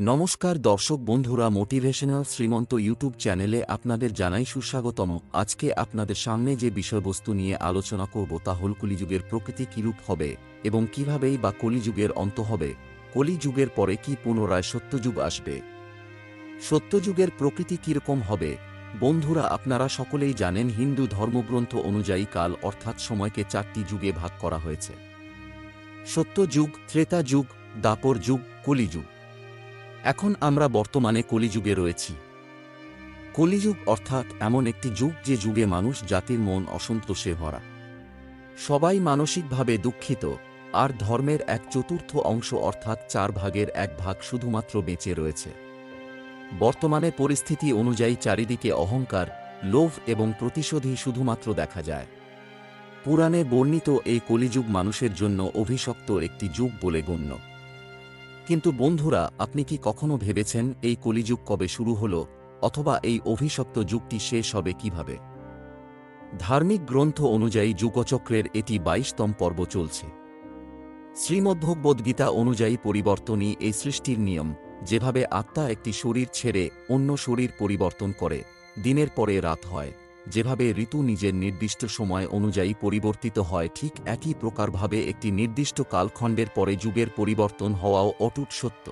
নমস্কার দর্শক বন্ধুরা মোটিভেশনাল শ্রীমন্ত ইউটিউব চ্যানেলে আপনাদের জানাই সুস্বাগতম। আজকে আপনাদের সামনে যে বিষয়বস্তু নিয়ে আলোচনা করব তা হল কলিযুগের প্রকৃতি কিরূপ হবে এবং কিভাবেই বা কলিযুগের অন্ত হবে। কলিযুগের পরে কি পুনরায় সত্যযুগ আসবে? সত্যযুগের প্রকৃতি কীরকম হবে? বন্ধুরা, আপনারা সকলেই জানেন হিন্দু ধর্মগ্রন্থ অনুযায়ী কাল, অর্থাৎ সময়কে চারটি যুগে ভাগ করা হয়েছে। সত্যযুগ, ত্রেতা যুগ, দাপর যুগ, কলিযুগ। এখন আমরা বর্তমানে কলিযুগে রয়েছি। কলিযুগ অর্থাৎ এমন একটি যুগ যে যুগে মানুষ জাতির মন অসন্তোষে ভরা। সবাই মানসিকভাবে দুঃখিত, আর ধর্মের এক চতুর্থ অংশ অর্থাৎ চার ভাগের এক ভাগ শুধুমাত্র বেঁচে রয়েছে। বর্তমানে পরিস্থিতি অনুযায়ী চারিদিকে অহংকার, লোভ এবং প্রতিশোধই শুধুমাত্র দেখা যায়। পুরাণে বর্ণিত এই কলিযুগ মানুষের জন্য অভিশপ্ত একটি যুগ বলে গণ্য। কিন্তু বন্ধুরা, আপনি কি কখনো ভেবেছেন এই কলিযুগ কবে শুরু হল, অথবা এই অভিশপ্ত যুগটি শেষ হবে কীভাবে? ধার্মিক গ্রন্থ অনুযায়ী যুগচক্রের এটি বাইশতম পর্ব চলছে। শ্রীমদ্ভগবদ্গীতা অনুযায়ী পরিবর্তনই এই সৃষ্টির নিয়ম, যেভাবে আত্মা একটি শরীর ছেড়ে অন্য শরীর পরিবর্তন করে, দিনের পরে রাত হয়। যেভাবে ঋতু নিজের নির্দিষ্ট সময় অনুযায়ী পরিবর্তিত হয়, ঠিক একই প্রকারভাবে একটি নির্দিষ্ট কালখণ্ডের পরে যুগের পরিবর্তন হওয়াও অটুট সত্য।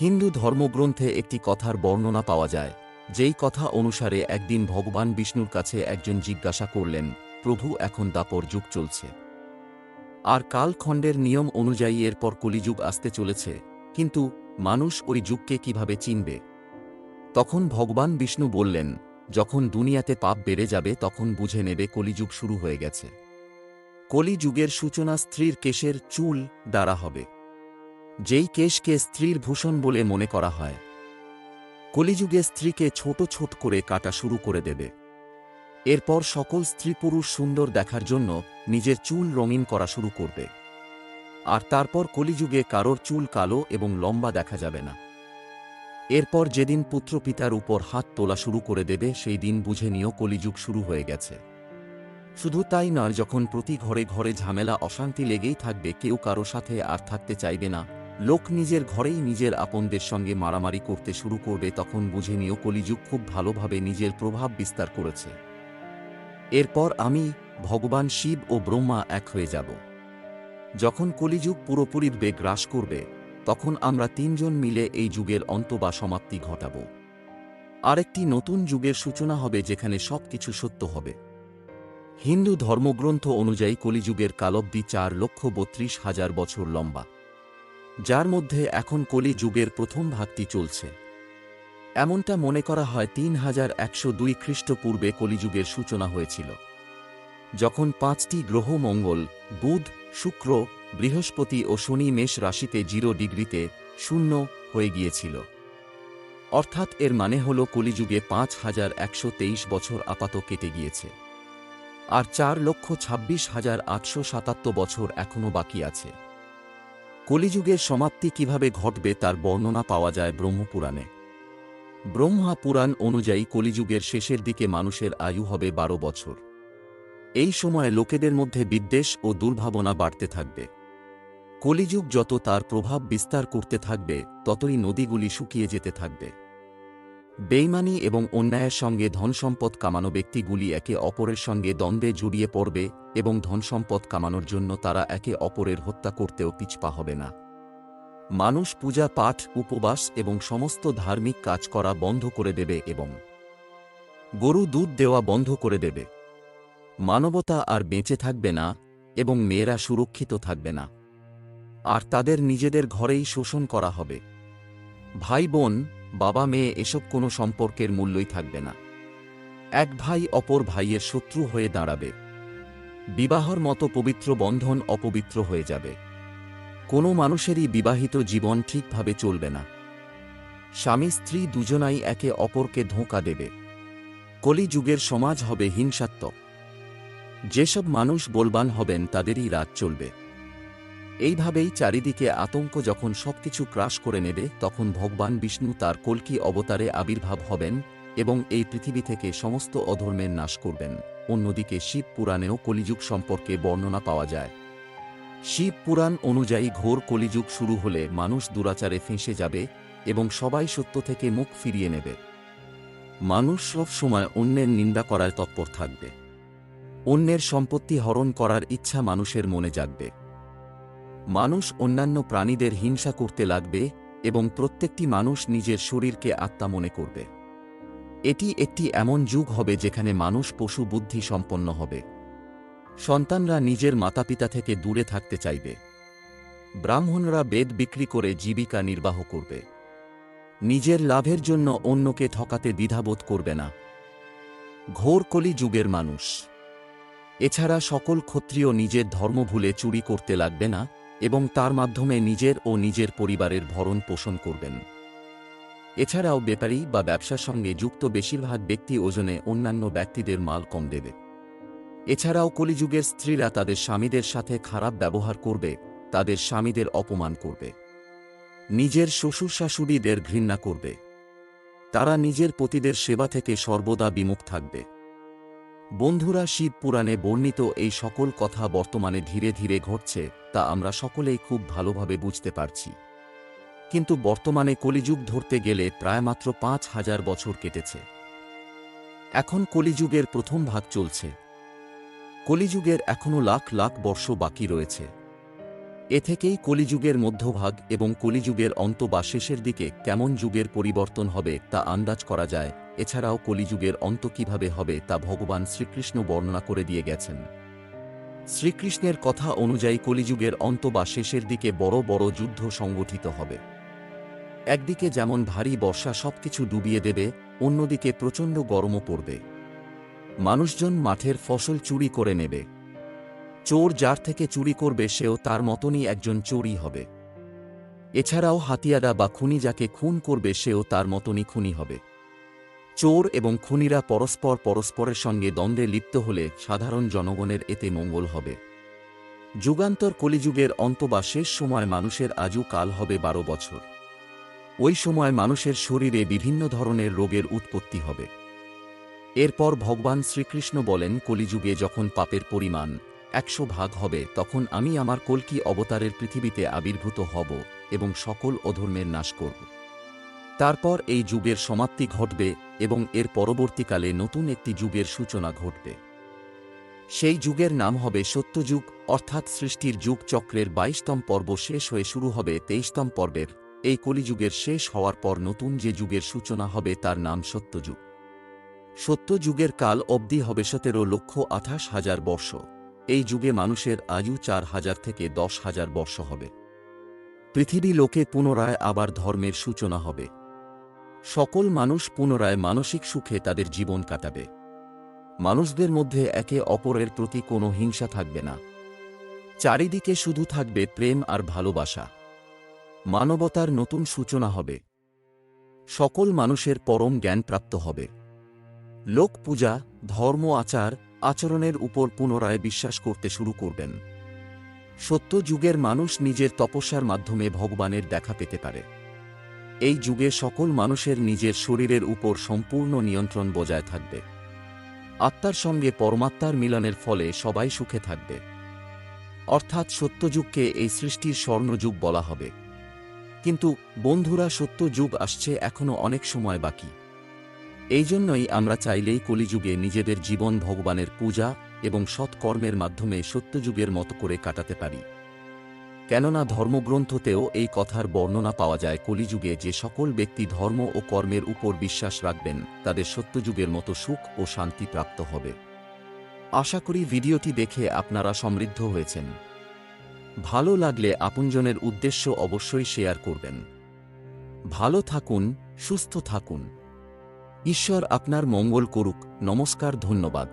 হিন্দু ধর্মগ্রন্থে একটি কথার বর্ণনা পাওয়া যায়, যেই কথা অনুসারে একদিন ভগবান বিষ্ণুর কাছে একজন জিজ্ঞাসা করলেন, প্রভু, এখন দাপর যুগ চলছে। আর কালখণ্ডের নিয়ম অনুযায়ী এরপর কলিযুগ আসতে চলেছে, কিন্তু মানুষ ওই যুগকে কীভাবে চিনবে? তখন ভগবান বিষ্ণু বললেন যখন দুনিয়াতে পাপ বেড়ে যাবে, তখন বুঝে নেবে কলিযুগ শুরু হয়ে গেছে। কলিযুগের সূচনা স্ত্রীর কেশের চুল দ্বারা হবে। যেই কেশকে স্ত্রীর ভূষণ বলে মনে করা হয়, কলিযুগে স্ত্রীকে ছোট ছোট করে কাটা শুরু করে দেবে। এরপর সকল স্ত্রী পুরুষ সুন্দর দেখার জন্য নিজের চুল রঙিন করা শুরু করবে। আর তারপর কলিযুগে কারোর চুল কালো এবং লম্বা দেখা যাবে না। এরপর যেদিন পুত্র পিতার উপর হাত তোলা শুরু করে দেবে, সেই দিন বুঝে নিয়েও কলিযুগ শুরু হয়ে গেছে। শুধু তাই নয়, যখন প্রতি ঘরে ঘরে ঝামেলা, অশান্তি লেগেই থাকবে, কেউ কারও সাথে আর থাকতে চাইবে না। লোক নিজের ঘরেই নিজের আপনদের সঙ্গে মারামারি করতে শুরু করবে, তখন বুঝে নিয়েও কলিযুগ খুব ভালোভাবে নিজের প্রভাব বিস্তার করেছে। এরপর আমি, ভগবান শিব ও ব্রহ্মা এক হয়ে যাব। যখন কলিযুগ পুরোপুরি বেগ গ্রাস করবে তখন আমরা তিনজন মিলে এই যুগের অন্ত বা সমাপ্তি ঘটাব। আরেকটি নতুন যুগের সূচনা হবে যেখানে সবকিছু সত্য হবে। হিন্দু ধর্মগ্রন্থ অনুযায়ী কলিযুগের কালব্দি চার লক্ষ বত্রিশ হাজার বছর লম্বা, যার মধ্যে এখন কলি যুগের প্রথম ভাগটি চলছে। এমনটা মনে করা হয় তিন হাজার একশো দুই খ্রিস্টপূর্বে কলিযুগের সূচনা হয়েছিল, যখন পাঁচটি গ্রহ মঙ্গল, বুধ, শুক্র বৃহস্পতি ও শনি মেষ রাশিতে জিরো ডিগ্রিতে শূন্য হয়ে গিয়েছিল। অর্থাৎ এর মানে হল কলিযুগে পাঁচ হাজার একশো তেইশ বছর আপাত কেটে গিয়েছে। আর চার লক্ষ ছাব্বিশ হাজার আটশো সাতাত্তর বছর এখনও বাকি আছে। কলিযুগের সমাপ্তি কীভাবে ঘটবে তার বর্ণনা পাওয়া যায় ব্রহ্মপুরাণে। ব্রহ্মা পুরাণ অনুযায়ী কলিযুগের শেষের দিকে মানুষের আয়ু হবে বারো বছর। এই সময় লোকেদের মধ্যে বিদ্বেষ ও দুর্ভাবনা বাড়তে থাকবে। কলিযুগ যত তার প্রভাব বিস্তার করতে থাকবে, ততই নদীগুলি শুকিয়ে যেতে থাকবে। বেইমানি এবং অন্যায়ের সঙ্গে ধনসম্পদ কামানো ব্যক্তিগুলি একে অপরের সঙ্গে দ্বন্দ্বে জড়িয়ে পড়বে এবং ধনসম্পদ কামানোর জন্য তারা একে অপরের হত্যা করতেও পিছপা হবে না। মানুষ পূজা, পাঠ, উপবাস এবং সমস্ত ধার্মিক কাজ করা বন্ধ করে দেবে এবং গরু দুধ দেওয়া বন্ধ করে দেবে। মানবতা আর বেঁচে থাকবে না এবং মেয়েরা সুরক্ষিত থাকবে না। আর তাদের নিজেদের ঘরেই শোষণ করা হবে। ভাই বোন, বাবা মেয়ে এসব কোনো সম্পর্কের মূল্যই থাকবে না। এক ভাই অপর ভাইয়ের শত্রু হয়ে দাঁড়াবে। বিবাহর মতো পবিত্র বন্ধন অপবিত্র হয়ে যাবে। কোনো মানুষেরই বিবাহিত জীবন ঠিকভাবে চলবে না। স্বামী স্ত্রী দুজনাই একে অপরকে ধোঁকা দেবে। কলিযুগের সমাজ হবে হিংসাত্মক। যেসব মানুষ বলবান হবেন তাদেরই রাত চলবে। এইভাবেই চারিদিকে আতঙ্ক যখন সবকিছু ক্রাশ করে নেবে, তখন ভগবান বিষ্ণু তার কল্কি অবতারে আবির্ভাব হবেন এবং এই পৃথিবী থেকে সমস্ত অধর্মের নাশ করবেন। অন্যদিকে শিব পুরাণেও কলিযুগ সম্পর্কে বর্ণনা পাওয়া যায়। শিব পুরাণ অনুযায়ী ঘোর কলিযুগ শুরু হলে মানুষ দুরাচারে ফেঁসে যাবে এবং সবাই সত্য থেকে মুখ ফিরিয়ে নেবে। মানুষ সব সময় অন্যের নিন্দা করার তৎপর থাকবে। অন্যের সম্পত্তি হরণ করার ইচ্ছা মানুষের মনে জাগবে। মানুষ অন্যান্য প্রাণীদের হিংসা করতে লাগবে এবং প্রত্যেকটি মানুষ নিজের শরীরকে আত্মা মনে করবে। এটি একটি এমন যুগ হবে যেখানে মানুষ পশু বুদ্ধি সম্পন্ন হবে। সন্তানরা নিজের মাতাপিতা থেকে দূরে থাকতে চাইবে। ব্রাহ্মণরা বেদ বিক্রি করে জীবিকা নির্বাহ করবে। নিজের লাভের জন্য অন্যকে ঠকাতে দ্বিধাবোধ করবে না। ঘোরকলি যুগের মানুষ। এছাড়া সকল ক্ষত্রিয় নিজের ধর্ম ভুলে চুরি করতে লাগবে না এবং তার মাধ্যমে নিজের ও নিজের পরিবারের ভরণ পোষণ করবেন। এছাড়াও বেপারি বা ব্যবসার সঙ্গে যুক্ত বেশিরভাগ ব্যক্তি ওজনে অন্যান্য ব্যক্তিদের মাল কম দেবে। এছাড়াও কলিযুগের স্ত্রীরা তাদের স্বামীদের সাথে খারাপ ব্যবহার করবে, তাদের স্বামীদের অপমান করবে। নিজের শ্বশুর শাশুড়িদের ঘৃণা করবে। তারা নিজের পতিদের সেবা থেকে সর্বদা বিমুখ থাকবে। বন্ধুরা, শিব পুরাণে বর্ণিত এই সকল কথা বর্তমানে ধীরে ধীরে ঘটছে। তা আমরা সকলেই খুব ভালোভাবে বুঝতে পারছি। কিন্তু বর্তমানে কলিযুগ ধরতে গেলে প্রায় মাত্র পাঁচ হাজার বছর কেটেছে। এখন কলিযুগের প্রথম ভাগ চলছে। কলিযুগের এখনও লাখ লাখ বর্ষ বাকি রয়েছে। এ থেকেই কলিযুগের মধ্যভাগ এবং কলিযুগের অন্ত বা শেষের দিকে কেমন যুগের পরিবর্তন হবে তা আন্দাজ করা যায়, এছাড়াও কলিযুগের অন্ত কীভাবে হবে তা ভগবান শ্রীকৃষ্ণ বর্ণনা করে দিয়ে গেছেন। শ্রীকৃষ্ণের কথা অনুযায়ী কলিযুগের অন্ত বা শেষের দিকে বড় বড় যুদ্ধ সংগঠিত হবে। একদিকে যেমন ভারী বর্ষা সবকিছু ডুবিয়ে দেবে, অন্যদিকে প্রচণ্ড গরমও পড়বে। মানুষজন মাঠের ফসল চুরি করে নেবে। চোর যার থেকে চুরি করবে সেও তার মতনই একজন চোরই হবে। এছাড়াও হাতিয়ারা বা খুনি যাকে খুন করবে সেও তার মতনই খুনি হবে। চোর এবং খুনিরা পরস্পর পরস্পরের সঙ্গে দ্বন্দ্বে লিপ্ত হলে সাধারণ জনগণের এতে মঙ্গল হবে। যুগান্তর কলিযুগের অন্ত বা শেষ সময় মানুষের আজু কাল হবে বারো বছর। ওই সময় মানুষের শরীরে বিভিন্ন ধরনের রোগের উৎপত্তি হবে। এরপর ভগবান শ্রীকৃষ্ণ বলেন, কলিযুগে যখন পাপের পরিমাণ একশো ভাগ হবে, তখন আমি আমার কল্কি অবতারের পৃথিবীতে আবির্ভূত হব এবং সকল অধর্মের নাশ করব। তারপর এই যুগের সমাপ্তি ঘটবে এবং এর পরবর্তীকালে নতুন একটি যুগের সূচনা ঘটবে। সেই যুগের নাম হবে সত্যযুগ, অর্থাৎ সৃষ্টির যুগ চক্রের বাইশতম পর্ব শেষ হয়ে শুরু হবে তেইশতম পর্বের। এই কলিযুগের শেষ হওয়ার পর নতুন যে যুগের সূচনা হবে তার নাম সত্যযুগ। সত্যযুগের কাল অবধি হবে সতেরো লক্ষ আঠাশ হাজার বর্ষ। এই যুগে মানুষের আয়ু চার হাজার থেকে দশ হাজার বর্ষ হবে। পৃথিবী লোকে পুনরায় আবার ধর্মের সূচনা হবে। সকল মানুষ পুনরায় মানসিক সুখে তাদের জীবন কাটাবে। মানুষদের মধ্যে একে অপরের প্রতি কোনো হিংসা থাকবে না। চারিদিকে শুধু থাকবে প্রেম আর ভালোবাসা। মানবতার নতুন সূচনা হবে। সকল মানুষের পরম জ্ঞান প্রাপ্ত হবে। লোক পূজা, ধর্ম আচার, আচরণের উপর পুনরায় বিশ্বাস করতে শুরু করবেন। সত্য যুগের মানুষ নিজের তপস্যার মাধ্যমে ভগবানের দেখা পেতে পারে। এই যুগে সকল মানুষের নিজের শরীরের উপর সম্পূর্ণ নিয়ন্ত্রণ বজায় থাকবে। আত্মার সঙ্গে পরমাত্মার মিলনের ফলে সবাই সুখে থাকবে। অর্থাৎ সত্যযুগকে এই সৃষ্টির স্বর্ণযুগ বলা হবে। কিন্তু, বন্ধুরা সত্য যুগ আসছে এখনও অনেক সময় বাকি। এই জন্যই আমরা চাইলেই কলিযুগে নিজেদের জীবন ভগবানের পূজা এবং সৎকর্মের মাধ্যমে সত্যযুগের মতো করে কাটাতে পারি। কেননা ধর্মগ্রন্থতেও এই কথার বর্ণনা পাওয়া যায়, কলিযুগে যে সকল ব্যক্তি ধর্ম ও কর্মের উপর বিশ্বাস রাখবেন, তাদের সত্যযুগের মতো সুখ ও শান্তি প্রাপ্ত হবে। আশা করি ভিডিওটি দেখে আপনারা সমৃদ্ধ হয়েছেন। ভালো লাগলে আপনজনের উদ্দেশ্য অবশ্যই শেয়ার করবেন। ভালো থাকুন, সুস্থ থাকুন। ঈশ্বর আপনার মঙ্গল করুক। নমস্কার, ধন্যবাদ।